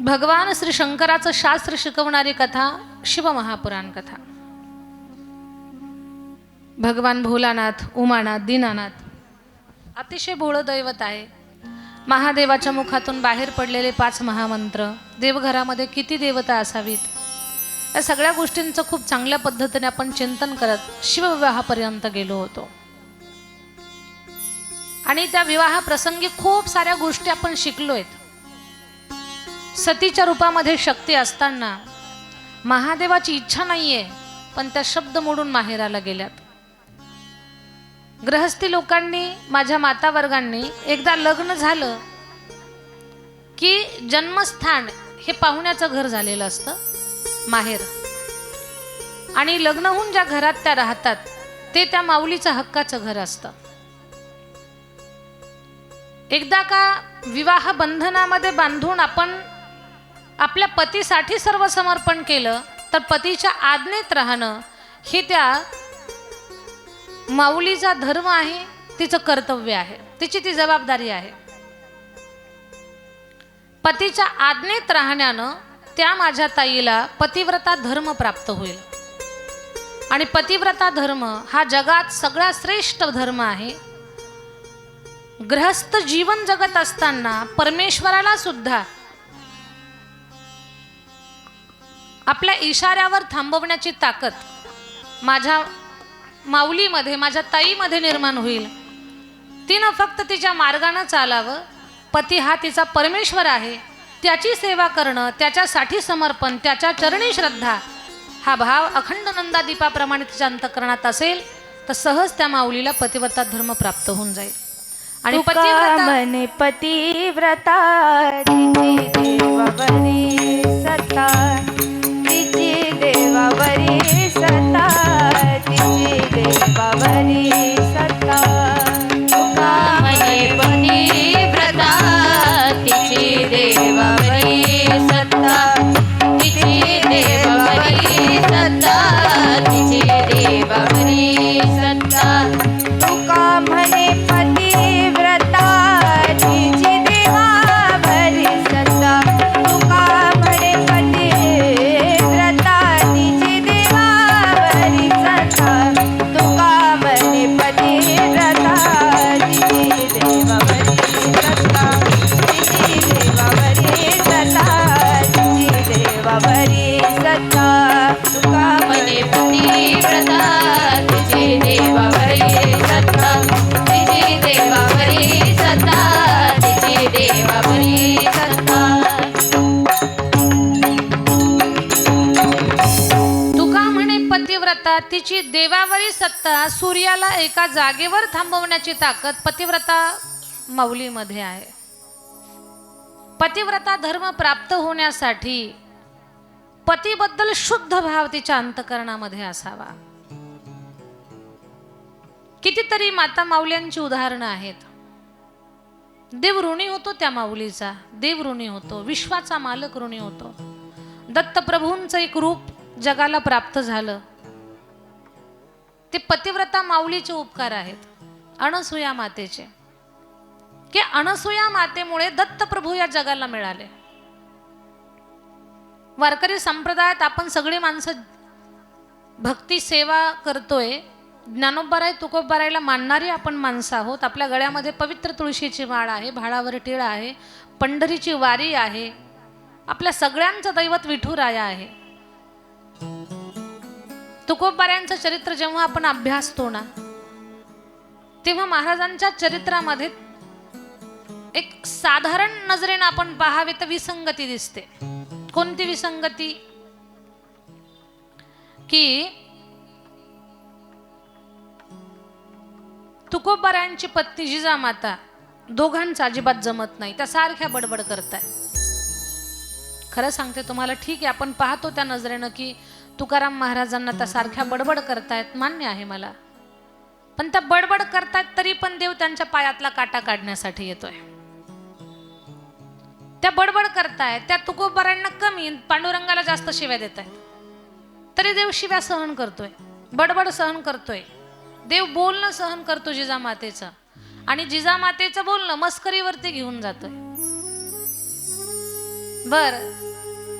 भगवान श्री शंकराचं शास्त्र शिकवणारी कथा शिवमहापुराण कथा. भगवान भोलानाथ उमानाथ दीनानाथ अतिशय भोळं दैवत आहे. महादेवाच्या मुखातून बाहेर पडलेले पाच महामंत्र देवघरामध्ये किती देवता असावीत या सगळ्या गोष्टींचं खूप चांगल्या पद्धतीने आपण चिंतन करत शिवविवाहापर्यंत गेलो होतो. आणि त्या विवाहाप्रसंगी खूप साऱ्या गोष्टी आपण शिकलो आहेत सतीच्या रूपामध्ये शक्ती असताना महादेवाची इच्छा नाही आहे पण त्या शब्द मोडून माहेराला गेल्यात. ग्रहस्थी लोकांनी माझ्या मातावर्गांनी एकदा लग्न झालं की जन्मस्थान हे पाहुण्याचं घर झालेलं असतं माहेर. आणि लग्न होऊन ज्या घरात त्या राहतात ते त्या माऊलीचं हक्काचं घर असतं. एकदा का विवाह बंधनामध्ये बांधून आपण आपल्या पतीसाठी सर्व समर्पण केलं तर पतीच्या आज्ञेत राहणं हे त्या माऊलीचा धर्म आहे तिचं कर्तव्य आहे तिची ती जबाबदारी आहे. पतीच्या आज्ञेत राहण्यानं त्या माझ्या ताईला पतिव्रता धर्म प्राप्त होईल. आणि पतिव्रता धर्म हा जगात सगळ्यात श्रेष्ठ धर्म आहे. ग्रहस्थ जीवन जगत असताना परमेश्वराला सुद्धा आपल्या इशाऱ्यावर थांबवण्याची ताकद माझ्या माऊलीमध्ये माझ्या ताईमध्ये निर्माण होईल. तिनं फक्त तिच्या मार्गानं चालावं. पती हा तिचा परमेश्वर आहे. त्याची सेवा करणं त्याच्यासाठी समर्पण त्याच्या चरणी श्रद्धा हा भाव अखंड नंदादीपाप्रमाणे तिच्या अंतकरणात असेल तर सहज त्या माऊलीला पतिव्रता धर्म प्राप्त होऊन जाईल. आणि पतिव्रता पतिव्रता देवावरी सत्ता तिची देवावरी पतिव्रता तिची देवावरी सत्ता सूर्याला एका जागेवर थांबवण्याची ताकद पतिव्रता माऊलीमध्ये आहे. पतिव्रता धर्म प्राप्त होण्यासाठी पतीबद्दल शुद्ध भाव तिच्या अंतकरणामध्ये असावा. कितीतरी माता माऊल्यांची उदाहरणं आहेत. देव ऋणी होतो त्या माऊलीचा देव ऋणी होतो विश्वाचा मालक ऋणी होतो. दत्तप्रभूंचं एक रूप जगाला प्राप्त झालं. ते पतिव्रता माऊलीचे उपकार आहेत. अनसुया मातेचे. की अनसुया मातेमुळे दत्तप्रभू या जगाला मिळाले. वारकरी संप्रदायात आपण सगळी माणसं भक्ती सेवा करतोय. ज्ञानोबाराय तुकोबारायला मानणारी आपण माणसं आहोत. आपल्या गळ्यामध्ये पवित्र तुळशीची माळ आहे भाळावर टिळ आहे पंढरीची वारी आहे. आपल्या सगळ्यांचं दैवत विठुराया आहे. तुकोबाऱ्यांचं चरित्र जेव्हा आपण अभ्यासतो ना तेव्हा महाराजांच्या चरित्रामध्ये एक साधारण नजरेनं आपण पाहावे तर विसंगती दिसते. कोणती विसंगती? की तुकोबाऱ्यांची पत्नी जिजामाता दोघांचा अजिबात जमत नाही त्या सारख्या बडबड करताय. खरं सांगते तुम्हाला ठीक आहे आपण पाहतो त्या नजरेनं की तुकाराम महाराजांना त्या सारख्या बडबड करतायत मान्य आहे मला. पण त्या बडबड करतायत तरी पण देव त्यांच्या पायातला काटा काढण्यासाठी येतोय. त्या बडबड करतायत त्या तुकोबारांना कमी पांडुरंगाला जास्त शिव्या देत आहेत तरी देव शिव्या सहन करतोय बडबड सहन करतोय. देव बोलणं सहन करतो जिजामातेचं आणि जिजामातेचं बोलणं मस्करीवरती घेऊन जातोय. बर.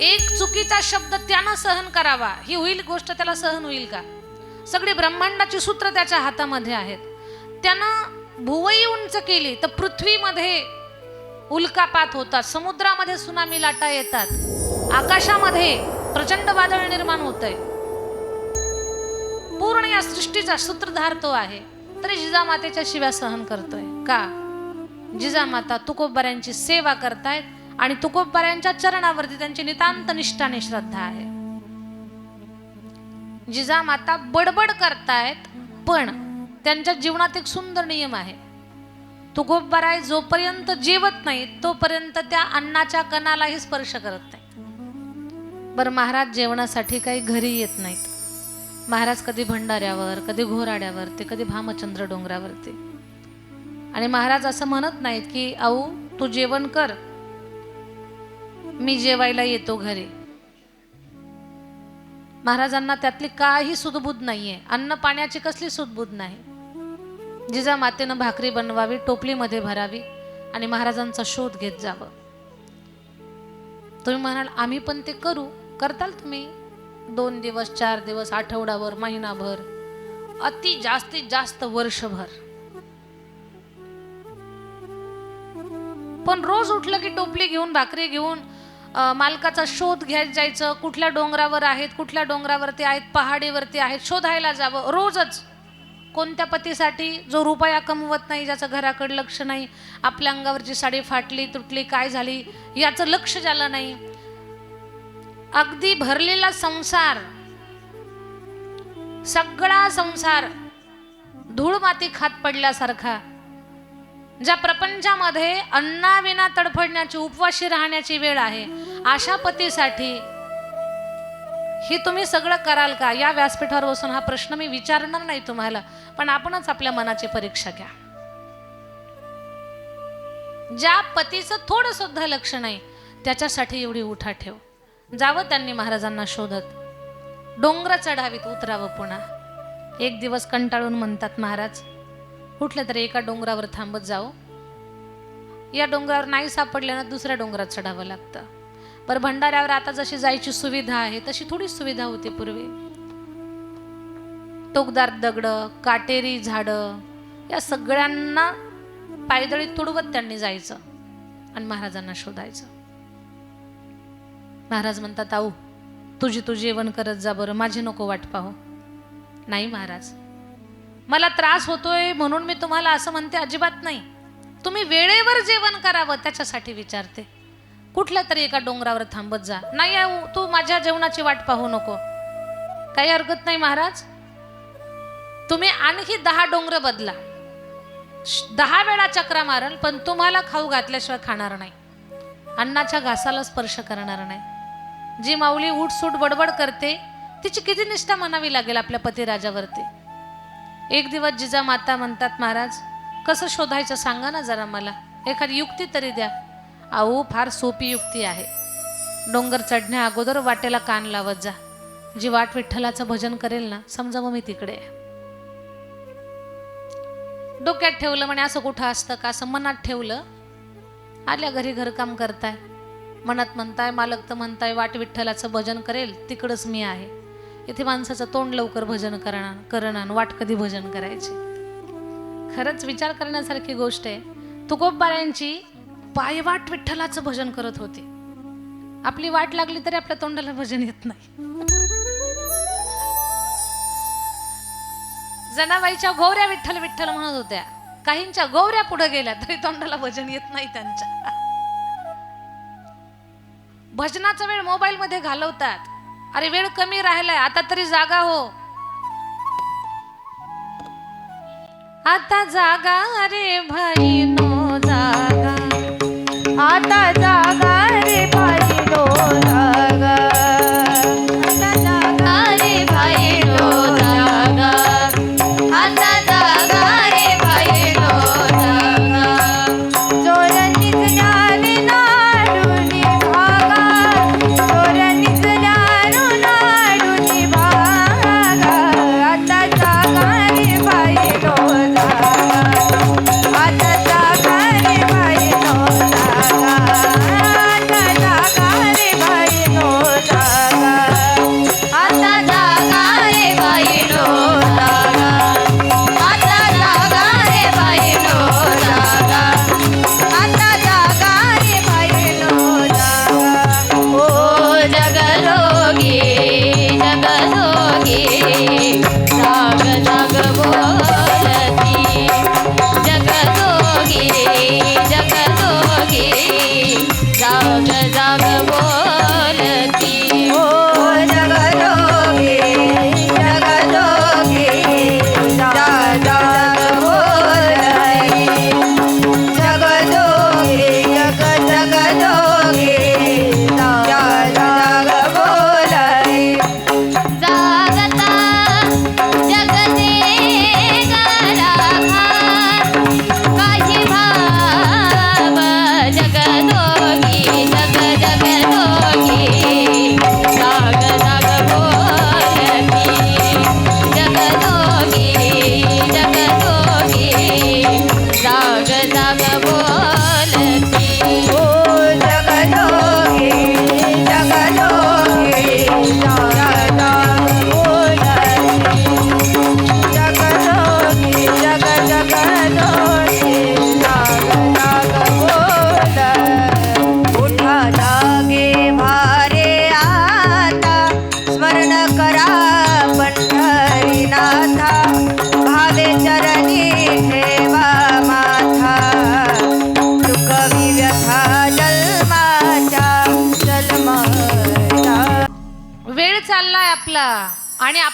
एक चुकीचा शब्द त्यानं सहन करावा. ही होईल गोष्ट त्याला सहन होईल का? सगळी ब्रह्मांडाची सूत्र त्याच्या हातामध्ये आहेत. त्यानं भुवई उंच केली तर पृथ्वीमध्ये उल्कापात होतात समुद्रामध्ये सुनामी लाटा येतात आकाशामध्ये प्रचंड वादळ निर्माण होत आहे पूर्ण या सृष्टीचा सूत्रधार तो आहे. तरी जिजामातेच्या शिव्या सहन करतोय. का? जिजामाता तुकोबऱ्यांची सेवा करतायत आणि तुकोबऱ्यांच्या चरणावरती त्यांची नितांत निष्ठा श्रद्धा आहे. जिजामाता बडबड करतायत पण त्यांच्या जीवनात एक सुंदर नियम आहे. तुकोबराय जोपर्यंत जेवत नाही तोपर्यंत त्या अन्नाच्या कणालाही स्पर्श करत नाही बरं महाराज जेवणासाठी काही घरी येत नाहीत. महाराज कधी भंडाऱ्यावर कधी घोराड्यावरती कधी भामचंद्र डोंगरावरती. आणि महाराज असं म्हणत नाहीत की आऊ तू जेवण कर. मी जेवायला येतो घरी. महाराजांना त्यातली काही सुदबुद नाहीये. अन्न पाण्याची कसली सुदबुद नाही. जिजा मातेनं भाकरी बनवावी टोपलीमध्ये भरावी आणि महाराजांचा शोध घेत जावं. तुम्ही म्हणाल आम्ही पण ते करू. करताल तुम्ही? दोन दिवस चार दिवस आठवडाभर महिनाभर अति जास्तीत जास्त वर्षभर. पण रोज उठलं की टोपली घेऊन भाकरी घेऊन मालकाचा शोध घ्यायला जायचं. कुठल्या डोंगरावर आहेत कुठल्या डोंगरावरती आहेत पहाडीवरती आहेत शोधायला जावं. रोजच कोणत्या पतीसाठी जो रुपया कमवत नाही ज्याचं घराकडे लक्ष नाही आपल्या अंगावरची साडी फाटली तुटली काय झाली याचं लक्ष झालं नाही. अगदी भरलेला संसार सगळा संसार धूळ माती खात पडल्यासारखा. ज्या प्रपंचामध्ये अन्नाविना तडफडण्याची उपवाशी राहण्याची वेळ आहे अशा पतीसाठी ही तुम्ही सगळं कराल का? या व्यासपीठावर बसून हा प्रश्न मी विचारणार नाही तुम्हाला पण आपणच आपल्या मनाची परीक्षा घ्या. ज्या पतीचं थोडं सुद्धा लक्ष नाही त्याच्यासाठी एवढी उठा ठेव. जावं त्यांनी महाराजांना शोधत. डोंगर चढावीत उतरावं पुन्हा. एक दिवस कंटाळून म्हणतात महाराज कुठल्या तरी एका डोंगरावर थांबत जाऊ या डोंगरावर नाही सापडल्यानं दुसऱ्या डोंगरात चढावं लागतं. पर भंडाऱ्यावर आता जशी जायची सुविधा आहे तशी थोडी सुविधा होती पूर्वी. टोकदार दगड काटेरी झाडं या सगळ्यांना पायदळी तुडवत त्यांनी जायचं आणि महाराजांना शोधायचं. महाराज म्हणतात आऊ तुझी तू जेवण करत जा बरं माझी नको वाट पाहू. नाही महाराज. मला त्रास होतोय म्हणून मी तुम्हाला असं म्हणते अजिबात नाही. तुम्ही वेळेवर जेवण करावं त्याच्यासाठी विचारते. कुठल्या तरी एका डोंगरावर थांबत जा. नाही तू माझ्या जेवणाची वाट पाहू नको. काही हरकत नाही महाराज. तुम्ही आणखी दहा डोंगर बदला. श- दहा वेळा चक्रा मारल पण तुम्हाला खाऊ घातल्याशिवाय खाणार नाही. अन्नाच्या घासाला स्पर्श करणार नाही. जी माऊली उठसूट बडबड करते तिची किती निष्ठा म्हणावी लागेल आपल्या पतिराजावरती एक दिवस जिजा माता म्हणतात महाराज कसं शोधायचं सांगा ना जरा मला. एखादी युक्ती तरी द्या. अहो फार सोपी युक्ती आहे. डोंगर चढण्या अगोदर वाटेला कान लावत जा. जी वाट विठ्ठलाचं भजन करेल ना समजा मग मी तिकडे. डोक्यात ठेवलं म्हणे असं कुठं असतं का? असं मनात ठेवलं? आल्या घरी घरकाम करताय. मनात म्हणताय मालक तर म्हणताय वाट विठ्ठलाचं भजन करेल तिकडंच मी आहे. इथे माणसाचं तोंड लवकर भजन करणार करणं वाट कधी भजन करायची? खरंच विचार करण्यासारखी गोष्ट आहे. तुकोबाऱ्यांची पायवाट विठ्ठलाचं भजन करत होती. आपली वाट लागली तरी आपल्या तोंडाला भजन येत नाही. जनाबाईच्या गोवऱ्या विठ्ठल विठ्ठल म्हणत होत्या. काहींच्या गोवऱ्या पुढे गेल्या तरी तोंडाला भजन येत नाही त्यांच्या. भजनाचा वेळ मोबाईल मध्ये घालवतात. अरे वेळ कमी राहिलाय आता तरी जागा हो. आता जागा अरे भाई नो जागा. आता जागा.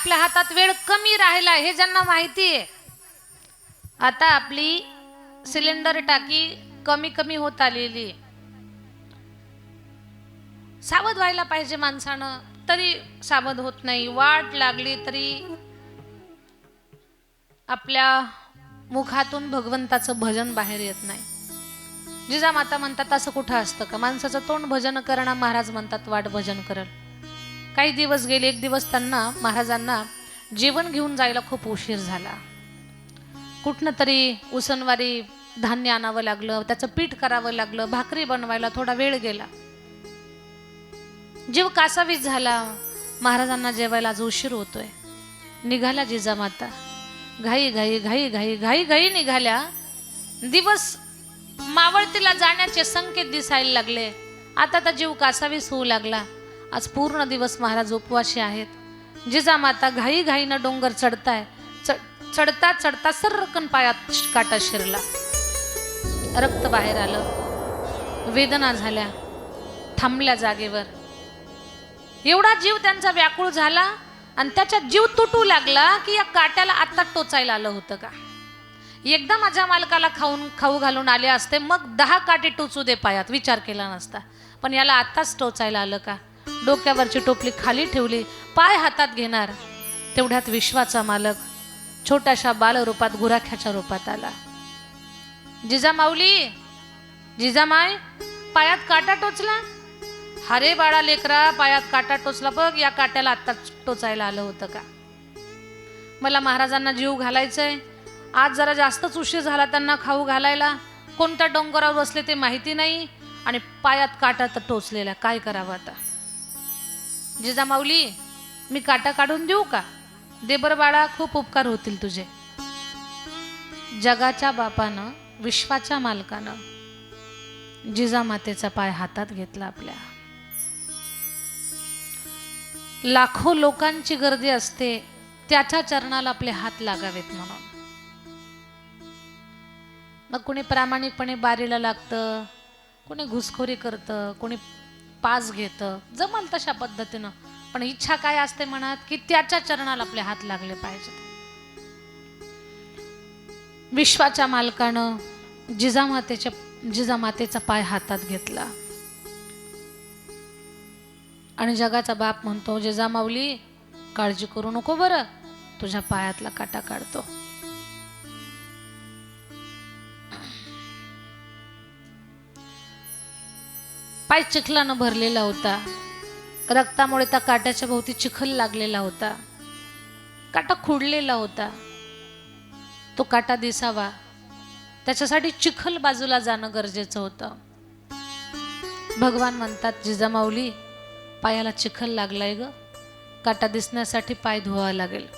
आपल्या हातात वेळ कमी राहिला हे ज्यांना माहिती आहे. आता आपली सिलेंडर टाकी कमी कमी होत आलेली आहे. सावध व्हायला पाहिजे माणसानं तरी सावध होत नाही. वाट लागली तरी आपल्या मुखातून भगवंताचं भजन बाहेर येत नाही. जिजामाता म्हणतात असं कुठं असतं का? माणसाचं तोंड भजन करणं महाराज म्हणतात वाट भजन करल काही दिवस गेले एक दिवस त्यांना महाराजांना जेवण घेऊन जायला खूप उशीर झाला. कुठनं तरी उसनवारी धान्य आणावं लागलं त्याचं पीठ करावं लागलं भाकरी बनवायला थोडा वेळ गेला. जीव कासावीस झाला. महाराजांना जेवायला आज उशीर होतोय. निघाला जिजामाता. घाई घाई घाई घाई घाई घाई निघाल्या. दिवस मावळतीला जाण्याचे संकेत दिसायला लागले. आता तर जीव कासावीस होऊ लागला. आज पूर्ण दिवस महाराज उपवाशी आहेत. जिजामाता घाई घाईनं डोंगर चढताय. चढता चढता सर्रकन पायात काटा शिरला. रक्त बाहेर आलं. वेदना झाल्या. थांबल्या जागेवर. एवढा जीव त्यांचा व्याकुळ झाला आणि त्याच्यात जीव तुटू लागला की या काट्याला आत्ता टोचायला आलं होतं का? एकदा माझ्या मालकाला खाऊन खाऊ घालून आले असते मग दहा काटे टोचू दे पायात. विचार केला नसता. पण याला आत्ताच टोचायला आलं का? डोक्यावरची टोपली खाली ठेवली पाय हातात घेणार. तेवढ्यात विश्वाचा मालक छोट्याशा बालरूपात गुराख्याच्या रूपात आला. जिजामाऊली जिजामाय पायात काटा टोचला? हरे बाळा लेकरा पायात काटा टोचला बघ या काट्याला आत्ता टोचायला आलं होतं का? मला महाराजांना जीव घालायचंय. आज जरा जास्तच उशीर झाला त्यांना खाऊ घालायला. कोणत्या डोंगरावर बसले ते माहिती नाही. आणि पायात काटा तर टोचलेला काय करावं आता? जिजामाऊली मी काटा काढून देऊ का? दे बरं बाळा खूप उपकार होतील तुझे. जगाच्या बापानं विश्वाच्या मालकानं जिजामातेचा पाय हातात घेतला आपल्या. लाखो लोकांची गर्दी असते त्याच्या चरणाला आपले हात लागावेत म्हणून. मग कुणी प्रामाणिकपणे बारीला लागतं कुणी घुसखोरी करतं कुणी पास घेतं जमल तशा पद्धतीनं. पण इच्छा काय असते मनात? की त्याच्या चरणाला आपले हात लागले पाहिजेत. विश्वाच्या मालकानं जिजामातेच्या जिजामातेचा पाय हातात घेतला. आणि जगाचा बाप म्हणतो जिजामाऊली काळजी करू नको बरं. तुझ्या पायातला काटा काढतो. पाय चिखलानं भरलेला होता. रक्तामुळे त्या काट्याच्या भोवती चिखल लागलेला होता. काटा खुडलेला होता. तो काटा दिसावा. त्याच्यासाठी चिखल बाजूला जाणं गरजेचं होतं. भगवान म्हणतात जिजामाऊली पायाला चिखल लागलाय ग. काटा दिसण्यासाठी पाय धुवावा लागेल.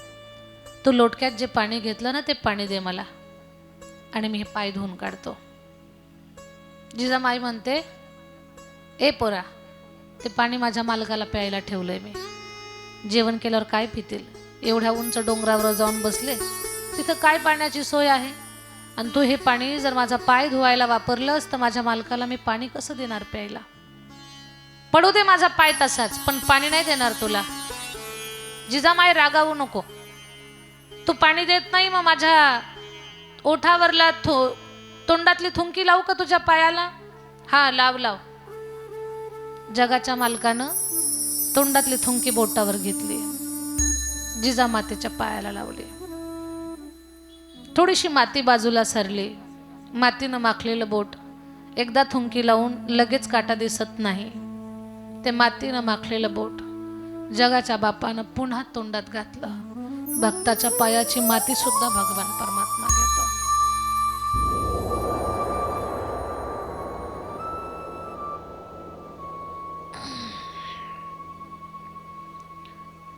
तू लोटक्यात जे पाणी घेतलं ना ते पाणी दे मला. आणि मी हे पाय धुवून काढतो. जिजामाई म्हणते ए पोरा ते पाणी माझ्या मालकाला प्यायला ठेवलंय मी. जेवण केल्यावर काय पितील एवढ्या उंच डोंगरावर जाऊन बसले तिथं काय पाण्याची सोय आहे? आणि तू हे पाणी जर माझा पाय धुवायला वापरलंस तर माझ्या मालकाला मी पाणी कसं देणार प्यायला? पडू दे माझा पाय तसाच पण पाणी नाही देणार तुला. जिजामाई रागावू नको. तू पाणी देत नाही मग माझ्या ओठावरला थो तोंडातली थुंकी लावू का तुझ्या पायाला? हा लाव लाव. जगाच्या मालकानं तोंडातली थुंकी बोटावर घेतली. जिजामातेच्या पायाला लावली. थोडीशी माती बाजूला सरली. मातीनं माखलेलं बोट एकदा थुंकी लावून लगेच काटा दिसत नाही. ते मातीनं माखलेलं बोट जगाच्या बापानं पुन्हा तोंडात घातलं. भक्ताच्या पायाची माती सुद्धा भगवान परमात्मा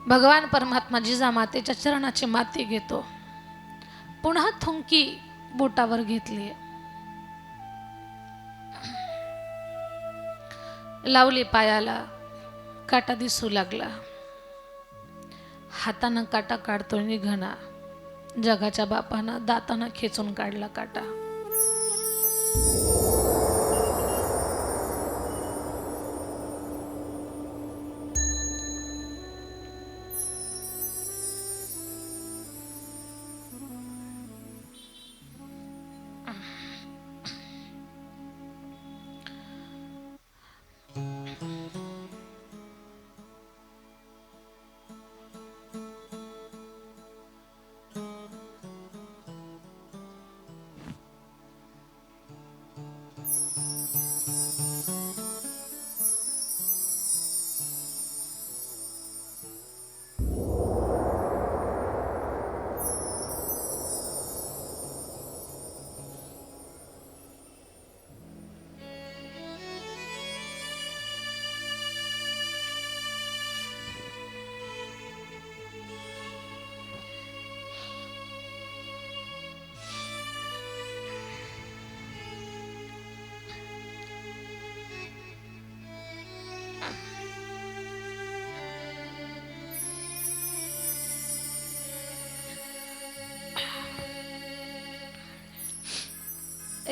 भगवान परमात्मा जिजामातेच्या चरणाची माती घेतो. पुन्हा थुंकी बोटावर घेतली. लावली पायाला काटा दिसू लागला. हातानं काटा काढतो निघणा. जगाच्या बापानं दातानं खेचून काढला काटा.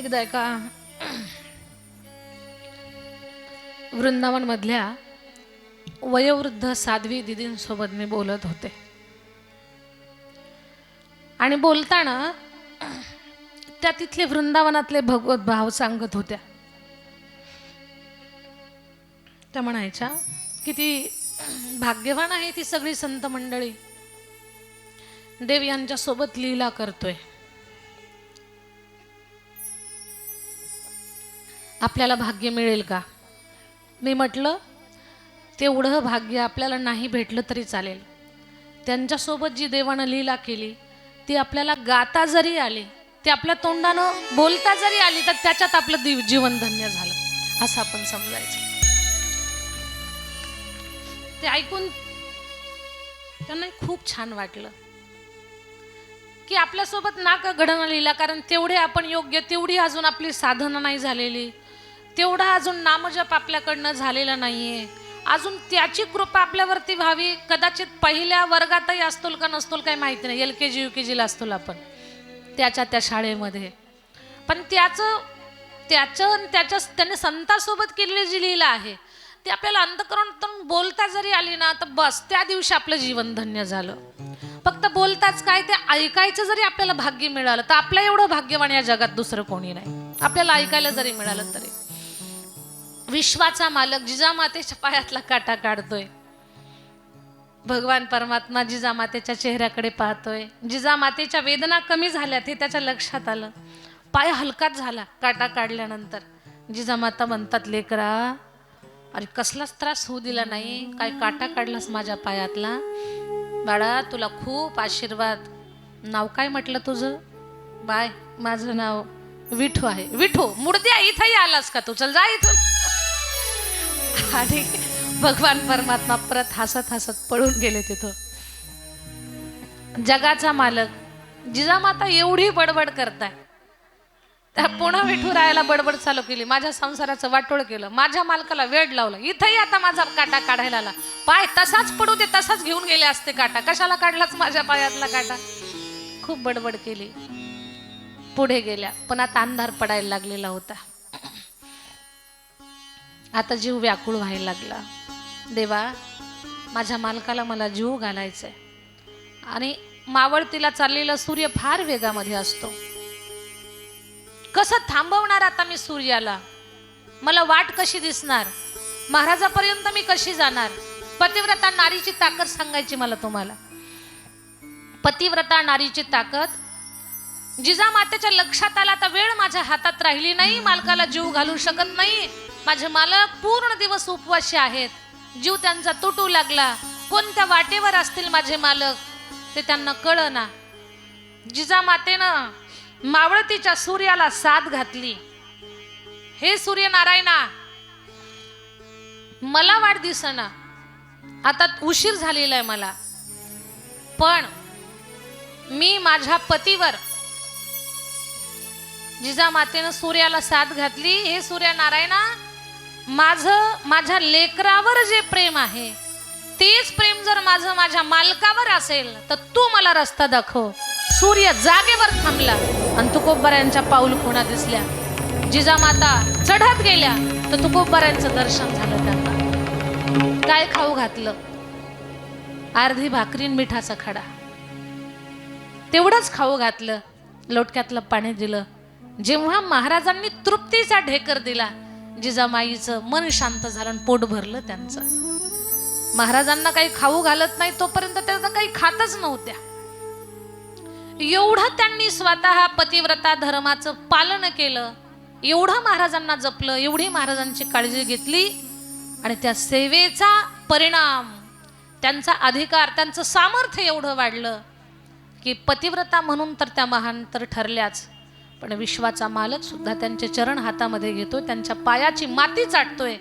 एकदा एका वृंदावनमधल्या वयोवृद्ध साध्वी दिदींसोबत मी बोलत होते. आणि बोलताना त्या तिथले वृंदावनातले भगवत भाव सांगत होत्या. त्या म्हणायच्या किती भाग्यवान आहे ती सगळी संत मंडळी. देव यांच्या सोबत लीला करतोय. आपल्याला भाग्य मिळेल का? मी म्हटलं तेवढं भाग्य आपल्याला नाही भेटलं तरी चालेल. त्यांच्यासोबत जी देवानं लीला केली ती आपल्याला गाता जरी आली ती आपल्या तोंडानं बोलता जरी आली तर त्याच्यात आपलं दिव जीवन धन्य झालं असं आपण समजायचं. ते ऐकून त्यांना खूप छान वाटलं की आपल्यासोबत ना का घडणं लिहिला कारण तेवढे आपण योग्य तेवढी अजून आपली साधनं नाही झालेली. तेवढा अजून नामजप आपल्याकडनं झालेला नाहीये. अजून त्याची कृपा आपल्यावरती व्हावी. कदाचित पहिल्या वर्गातही असतोल का नसतोल काही माहिती नाही. एल के जी यू के जीला असतोल आपण. त्याच्या त्या शाळेमध्ये. पण त्याचं त्याचं आणि त्याच्या त्याने संतासोबत केलेली जी लीला आहे ती आपल्याला अंतकरण बोलता जरी आली ना तर बस त्या दिवशी आपलं जीवन धन्य झालं. फक्त बोलताच काय ते ऐकायचं जरी आपल्याला भाग्य मिळालं तर आपलं एवढं भाग्यवान या जगात दुसरं कोणी नाही. आपल्याला ऐकायला जरी मिळालं तरी. विश्वाचा मालक जिजामातेच्या पायातला काटा काढतोय. भगवान परमात्मा जिजामातेच्या चेहऱ्याकडे पाहतोय. जिजामातेच्या वेदना कमी झाल्यात हे त्याच्या लक्षात आलं. पाय हलकाच झाला काटा काढल्यानंतर. जिजामाता म्हणतात लेकरा अरे कसलाच त्रास होऊ दिला नाही. काय काटा काढलास माझ्या पायातला? बाळा तुला खूप आशीर्वाद. नाव काय म्हटलं तुझं? बाय माझं नाव विठू आहे. विठू मुर्द्या इथंही आलास का तू? चल जा इथून. आणि भगवान परमात्मा परत हसत हसत पळून गेले तिथं. जगाचा मालक जिजामाता एवढी बडबड करताय. त्या पुन्हा विठू राहायला बडबड चालू केली माझ्या संसाराचं वाटोळ केलं माझ्या मालकाला वेळ लावला. इथंही आता माझा काटा काढायला आला. पाय तसाच पडू दे तसाच घेऊन गेले असते काटा. कशाला काढलाच माझ्या पायातला काटा? खूप बडबड केली. पुढे गेल्या पण आता अंधार पडायला लागलेला होता. आता जीव व्याकुळ व्हायला लागला. देवा माझ्या मालकाला मला जीव घालायचा आहे आणि मावळतीला चाललेला सूर्य फार वेगामध्ये असतो. कसं थांबवणार आता मी सूर्याला? मला वाट कशी दिसणार? महाराजापर्यंत मी कशी जाणार? पतिव्रता नारीची ताकद सांगायची मला तुम्हाला. पतिव्रता नारीची ताकद? जिजामातेच्या लक्षात आला तर वेळ माझ्या हातात राहिली नाही मालकाला जीव घालू शकत नाही. माझे मालक पूर्ण दिवस उपवाशी आहेत. जीव त्यांचा तुटू लागला. कोणत्या वाटेवर असतील माझे मालक? ते त्यांना कळना. जिजामातेनं मावळतीच्या सूर्याला साथ घातली. हे सूर्यनारायणा मला वाट दिसना आता उशीर झालेला आहे मला. पण मी माझ्या पतीवर जिजामातेनं सूर्याला साथ घातली. हे सूर्यनारायणा माझं माझ्या लेकरावर जे प्रेम आहे तेच प्रेम जर माझं माझ्या मालकावर असेल तर तू मला रस्ता दाखव. सूर्य जागेवर थांबला आणि तुकोबऱ्यांच्या पाऊल खुणा दिसल्या. जिजामाता चढत गेल्या तर तुकोबऱ्यांचं दर्शन झालं त्यांना. काय खाऊ घातलं. अर्धी भाकरीन मिठाचा खडा. तेवढंच खाऊ घातलं. लोटक्यातलं पाणी दिलं. जेव्हा महाराजांनी तृप्तीचा ढेकर दिला जिजामाईचं मन शांत झालं आणि पोट भरलं त्यांचं. महाराजांना काही खाऊ घालत नाही तोपर्यंत त्यांना काही खातच नव्हत्या. एवढं त्यांनी स्वतः पतिव्रता धर्माचं पालन केलं एवढं महाराजांना जपलं एवढी महाराजांची काळजी घेतली आणि त्या सेवेचा परिणाम त्यांचा अधिकार त्यांचं सामर्थ्य एवढं वाढलं की पतिव्रता म्हणून तर त्या महान तर ठरल्याच. पण विश्वाचा मालक सुद्धा त्यांचे चरण हातामध्ये घेतो त्यांच्या पायाची माती चाटतोय.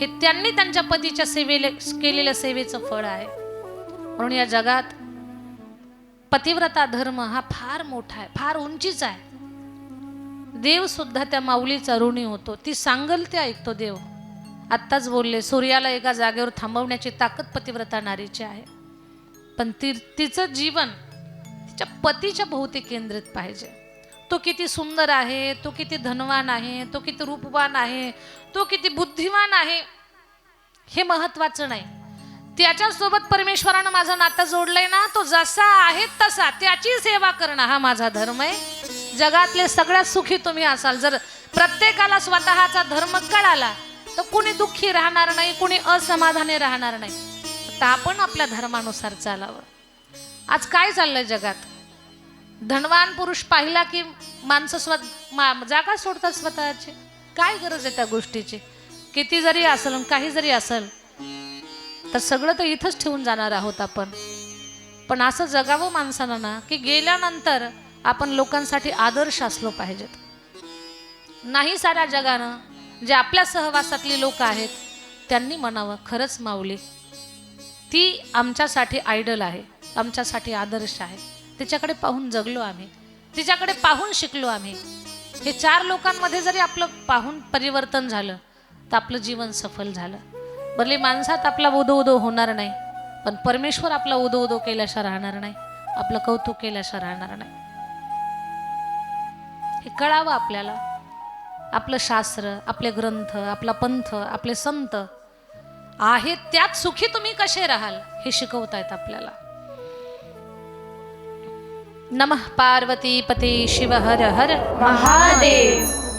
हे त्यांनी त्यांच्या पतीच्या सेवेले केलेल्या सेवेचं फळ आहे. म्हणून या जगात पतिव्रता धर्म हा फार मोठा आहे फार उंचीचा आहे. देव सुद्धा त्या माऊलीचा ऋणी होतो. ती सांगल ते ऐकतो देव. आत्ताच बोलले सूर्याला एका जागेवर थांबवण्याची ताकद पतिव्रता नारीची आहे. पण ती तिचं जीवन तिच्या पतीच्या भोवती केंद्रित पाहिजे. तो किती सुंदर आहे तो किती धनवान आहे तो किती रूपवान आहे तो किती बुद्धिमान आहे हे महत्वाचं नाही. त्याच्यासोबत परमेश्वरानं माझं नातं जोडलंय ना तो जसा आहे तसा त्याची सेवा करणं हा माझा धर्म आहे. जगातले सगळ्यात सुखी तुम्ही असाल. जर प्रत्येकाला स्वतःचा धर्म कळाला तर कुणी दुःखी राहणार नाही कुणी असमाधानी राहणार नाही. तर आपण आपल्या धर्मानुसार चालावं. आज काय चाललंय जगात? धनवान पुरुष पाहिला की माणसं स्वत मा जागा सोडतात स्वतःची. काय गरज आहे त्या गोष्टीची? किती जरी असेल काही जरी असेल तर सगळं तर इथंच ठेवून जाणार आहोत आपण. पण असं जगावं माणसानं ना की गेल्यानंतर आपण लोकांसाठी आदर्श असलो पाहिजेत. नाही साऱ्या जगानं जे आपल्या सहवासातली लोक आहेत त्यांनी म्हणावं खरंच माऊली ती आमच्यासाठी आयडल आहे आमच्यासाठी आदर्श आहे. तिच्याकडे पाहून जगलो आम्ही. तिच्याकडे पाहून शिकलो आम्ही. हे चार लोकांमध्ये जरी आपलं पाहून परिवर्तन झालं तर आपलं जीवन सफल झालं. भले माणसात आपला उदो उदो होणार नाही पण परमेश्वर आपला उदो उदो केल्याशा राहणार नाही आपलं कौतुक केल्याशा राहणार नाही. हे कळावं आपल्याला. आपलं शास्त्र आपले ग्रंथ आपला पंथ आपले संत आहेत त्यात सुखी तुम्ही कसे राहाल हे शिकवतायत आपल्याला. नमः पार्वतीपते शिव हर हर महादेव।